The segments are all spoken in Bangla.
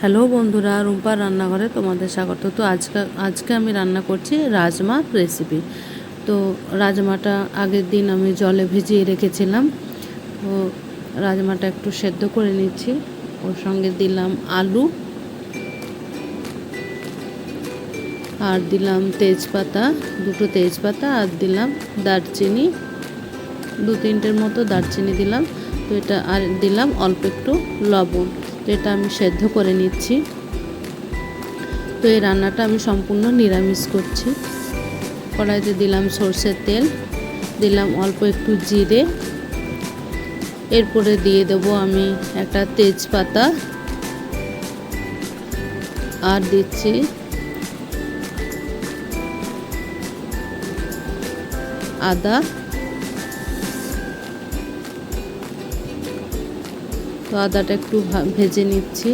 হ্যালো বন্ধুরা রুম্পার রান্নাঘরে তোমাদের স্বাগত। তো আজকে আজকে আমি রান্না করছি রাজমা রেসিপি তো রাজমাটা আগের দিন আমি জলে ভিজিয়ে রেখেছিলাম। তো রাজমাটা একটু সেদ্ধ করে নিচ্ছি। ওর সঙ্গে দিলাম আলু। আর দিলাম তেজপাতা, দুটো তেজপাতা, আর দিলাম দারচিনি। দু তিনটের মতো দারচিনি দিলাম। তো এটা আর দিলাম অল্প একটু লবণ। তো এটা আমি সেদ্ধ করে নিচ্ছি। তো এই রান্নাটা আমি সম্পূর্ণ নিরামিষ করছি। কড়াইতে দিলাম সর্ষের তেল, দিলাম অল্প একটু জিরে। এরপরে দিয়ে দেবো আমি একটা তেজপাতা। আর দিচ্ছি আদা। তো আদাটা একটু ভেজে নিচ্ছি।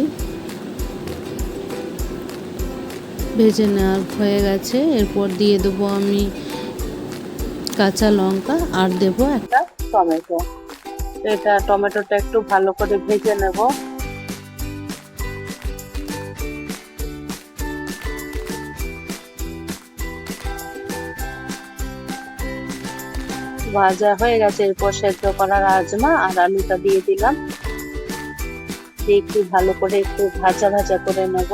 ভেজে নেওয়ার হয়ে গেছে। এরপর দিয়ে দেবো আমি কাঁচা লঙ্কা আর দেব একটা টমেটো। এটা টমেটোটা একটু ভালো করে ভেজে নেব। ভাজা হয়ে গেছে। এরপর সেদ্ধ করা রাজমা আর আলুটা দিয়ে দিলাম। দিয়ে একটু ভালো করে একটু ভাজা ভাজা করে নেব।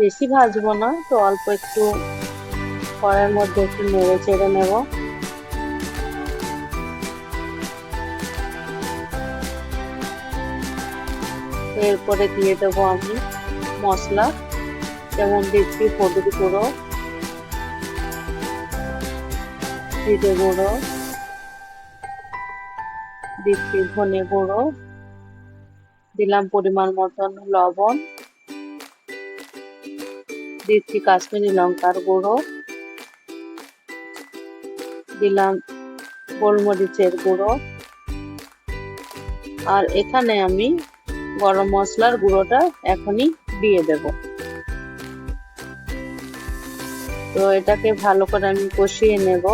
বেশি ভাজবো না, তো অল্প একটু কড়ার মধ্যে একটু নেড়ে চেড়ে নেব। এরপরে দিয়ে দেবো আমি মশলা, যেমন দিচ্ছি হলুদ গুঁড়ো, জিরে গুঁড়ো দিচ্ছি ধনে গুঁড়ো দিলাম পরিমাণ মতন লবণ দিচ্ছি কাশ্মীরি লঙ্কার গুঁড়ো, দিলাম গোলমরিচের গুঁড়ো। আর এখানে আমি গরম মশলার গুঁড়োটা এখনই দিয়ে দেব। তো এটাকে ভালো করে আমি কষিয়ে নেব।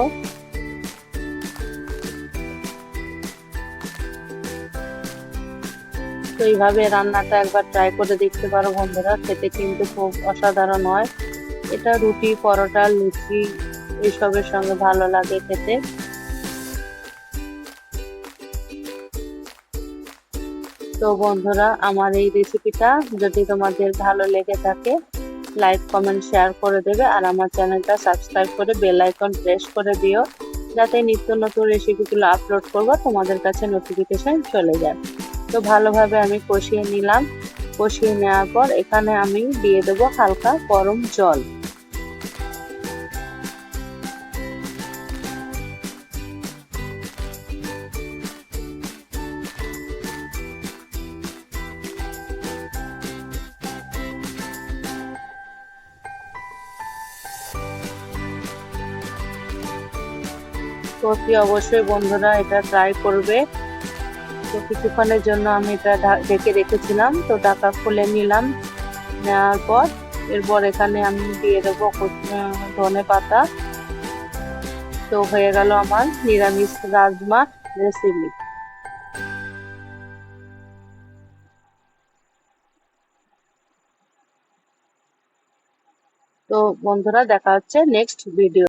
তো এইভাবে রান্নাটা একবার ট্রাই করে দেখতে পারো বন্ধুরা, খেতে কিন্তু খুব অসাধারণ হয়। এটা রুটি, পরোটা, লুচি, এইসবের সঙ্গে ভালো লাগে খেতে। তো বন্ধুরা, আমার এই রেসিপিটা যদি তোমাদের ভালো লেগে থাকে লাইক কমেন্ট শেয়ার করে দেবে আর আমার চ্যানেলটা সাবস্ক্রাইব করে বেল আইকন প্রেস করে দিও, যাতে নিত্য নতুন রেসিপিগুলো আপলোড করব, তোমাদের কাছে নোটিফিকেশন চলে যায়। তো ভালোভাবে আমি কষিয়ে নিলাম। কষিয়ে নেওয়ার পর এখানে আমি দিয়ে দেবো হালকা গরম জল। অবশ্যই বন্ধুরা এটা ট্রাই করবে। তো কিছুক্ষণের জন্য আমি এটা ঢেকে রেখেছিলাম। তো ঢাকা খুলে নিলাম। নেওয়ার পর এরপর এখানে আমি দিয়ে দেবো ধনে পাতা। তো হয়ে গেল আমার নিরামিষ রাজমা রেসিপি। তো বন্ধুরা, দেখা হচ্ছে নেক্সট ভিডিও